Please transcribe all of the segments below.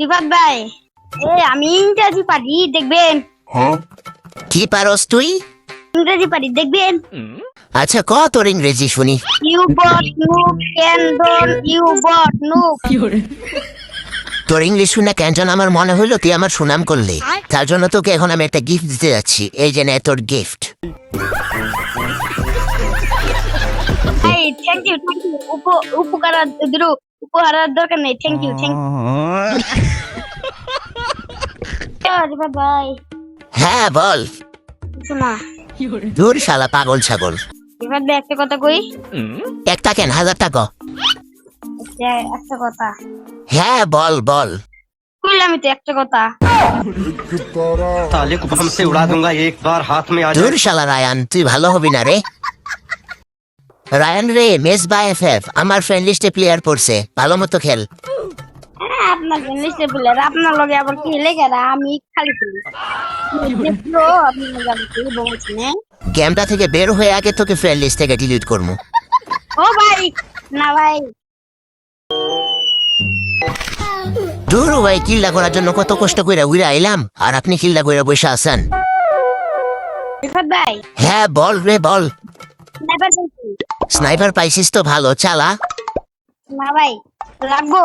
রিফাত ভাই এ আমি ইংরেজি পারি দেখবেন। কি পারস তুই? ইংরেজি পারি দেখবেন। আচ্ছা ক তোর ইংরেজি শুনি? ইউ বট নুক ক্যান্ডন ইউ বট নুক তোর ইংলিশ শুনে কেন আমার মনে হইল তুই আমার সুনাম করলি। তার জন্য তোকে এখন আমি একটা গিফট দিতে যাচ্ছি। এই যে নে তোর গিফট এই থ্যাংক ইউ থ্যাংক ইউ উপকার উপহার দরকার নেই thank you thank you bye হ্যাঁ বল। শোনা। দূর শালা পাগল ছাগল। এবার দেখ একটা কথা কই। একটা কেন? হাজার টাকা। আচ্ছা, একটা কথা। হ্যাঁ বল বল। কইলাম তো একটা কথা। তাহলে কুপাম সে উড়া দুঙ্গা একবার হাত মে আ দূর শালা রায়ান তুই ভালো হবি না রে। রায়ান রে মেস বাই এফ এফ আমার ফ্রেন্ড লিস্টে প্লেয়ার পড়ছে ভালো মতো খেল। হ্যাঁ, প্লেয়ার আপনার লগে আবার কি আমি খালি খেলি? গেমটা থেকে বের হয়ে আগে তোকে ফ্রেন্ড লিস্ট থেকে ডিলিট করব ও ভাই না ভাই। দূর ভাই কিল্লা করার জন্য কত কষ্ট করে উড়ে আইলাম আর আপনি কিল্লা করে বসে আছেন। ভাই। হ্যাঁ বল রে বল। স্নাইপার স্নাইপার পাইছিস তো ভালো চালা না ভাই লাগবো?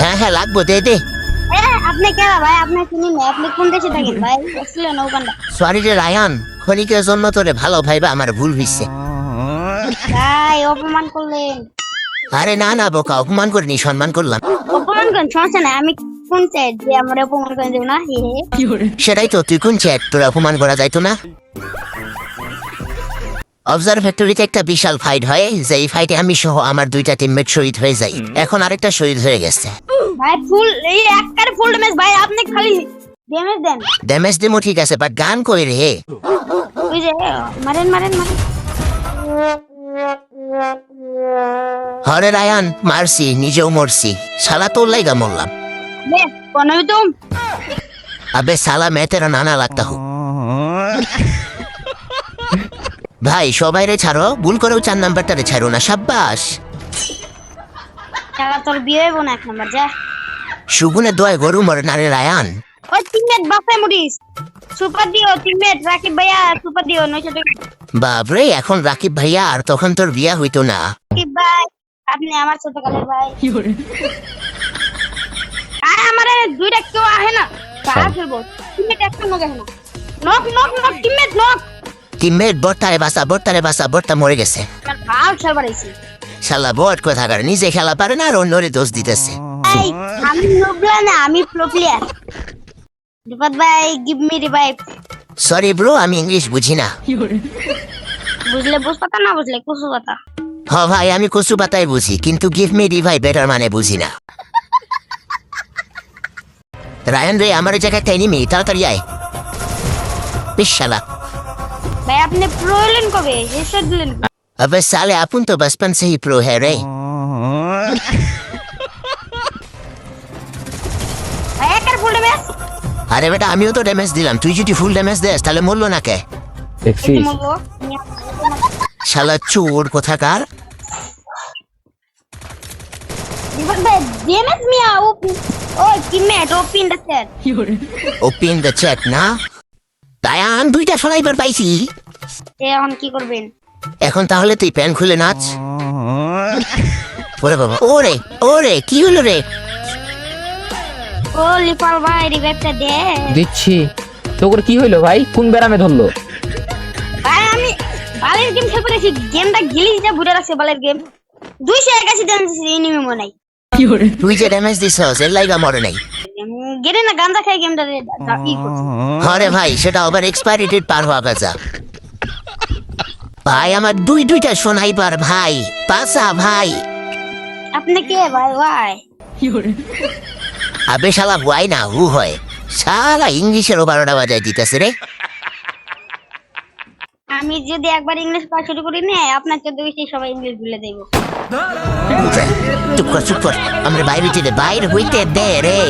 হ্যাঁ হ্যাঁ লাগবো দে দে। আপনি কেরা ভাই? আপনি চিনি না আপনি কোন দেশে থাকেন ভাই? অস্ট্রেলিয়া না সরি রে রায়ান ক্ষণিকের জন্য তোরে ভালো ভাইবা আমার ভুল হইছে। ভাই অপমান করলেন। আরে না না বোকা অপমান করিনি সম্মান করলাম। অপমান করেন সমস্যা নাই আমি কোন চাই যে আমার অপমান করে দেব না? হে হে। সেটাই তো তুই কোন চ্যাট তোর অপমান করা যাইতো না? অবজারভেটরিতে একটা বিশাল ফাইট হয় যে এই ফাইটে আমি সহ আমার দুইটা টিমমেট শহীদ হয়ে যাই। এখন আরেকটা শহীদ হয়ে গেছে। ভাই ফুল এই একবারে ফুল ড্যামেজ ভাই আপনি খালি ড্যামেজ দেন। ড্যামেজ দিমো ঠিক আছে বাট গান কই রে? ওই যে মারেন মারেন মারেন। হরে রায়ান মারছি নিজেও মরছি। সালা তোর লাইগা মরলাম। বে কোনই তুম আবে সালা মে তেরা নানা লাগতা হু ভাই সবাই রে ছাড়ো। ভুল করেও চার নাম্বারটারে ছাড়ো না সাব্বাস। খেলা তোর বিয়ে হইব না এক নম্বর যা। সুগুনে দয় গরু মরে নারে রায়ান। ওই টিমমেট বাসায় মুড়িস সুপার দিও টিমমেট রাকিব ভাইয়া সুপার দিও নয়শো টাকা বাপরে এখন রাকিব ভাইয়া আর তখন তোর বিয়া হইতো না। রাকিব ভাই আপনি আমার ছোট কালের ভাই। আর আমার দুইটা কেউ আহে না। কাজ ফেলব টিমমেট একটা নগে না। Knock knock knock teammate knock. Teammate বর্তারে বাসা বর্তারে বাসা বর্তা মরে গেছে। শালা বট কোথাকার নিজে খেলা পারে না আর অন্যরে দোষ দিতেছে। আমি নোবলা না আমি প্রো প্লেয়ার রিপাত ভাই give me revive sorry bro আমি ইংলিশ বুঝি না। বুঝলে বুঝ না বুঝলে কুসু পাতা? হ ভাই আমি কচু পাতায় বুঝি কিন্তু গিভ মি রিভাই বেটার মানে বুঝি না। রায়ান রে আমার জায়গায় একটা এনিমি তাড়াতাড়ি আয়। বেশ শালা ভাই আপনি প্রো এলেন কবে হেডশট দিলেন কবে? अबे साले अपन तो बचपन से ही प्रो है रे ভাই একার ফুল ড্যামেজ আরে বেটা আমিও তো ড্যামেজ দিলাম তুই যদি ফুল ড্যামেজ দেস তাহলে মরলো না কে দেখছিস মরবো শালা চোর কোথাকার রিপাত ভাই ড্যামেজ মিয়া ও ও teammate O pin the open the chat না দায়ান দুইটা সরাইবার পাইছি এখন কি করবেন? এখন তাহলে তুই প্যান খুলে নাচ। ওরে বাবা ওরে ওরে কি হলো রে? ও লিপাল ভাই রিভাইভটা দে। দিচ্ছি। তো করে কি হইল ভাই? কোন ব্যারামে ধরলো? ভাই আমি বালের গেম খেলতে গেছি গেমটা গিলি যা বুড়ে রাখছে বালের গেম। দুইশো একাশি দেন এনিমি মনে নাই তুই যে ড্যামেজ দিছস এর লাইগা মরে নাই। গেরে না গান্দা খাই গেমটা ই করছে। হরে ভাই সেটা আবার এক্সপায়ারি ডেট পার হওয়া গেছে ভাই আমার দুই দুইটা শোনাইবার ভাই পাসা ভাই। আপনি কে ভাই ভাই? আবে শালা ওয়াই না হু হয়। শালা ইংলিশেরও বারোটা বাজায় দিতেছে রে। আমি যদি একবার ইংলিশ পড়া শুরু করি না আপনার চোদ্দ বেশি সবাই ইংলিশ ভুলে দেবো চুপ কর চুপ কর। আমরা বাইরে যেতে বাইরে হইতে দে রে।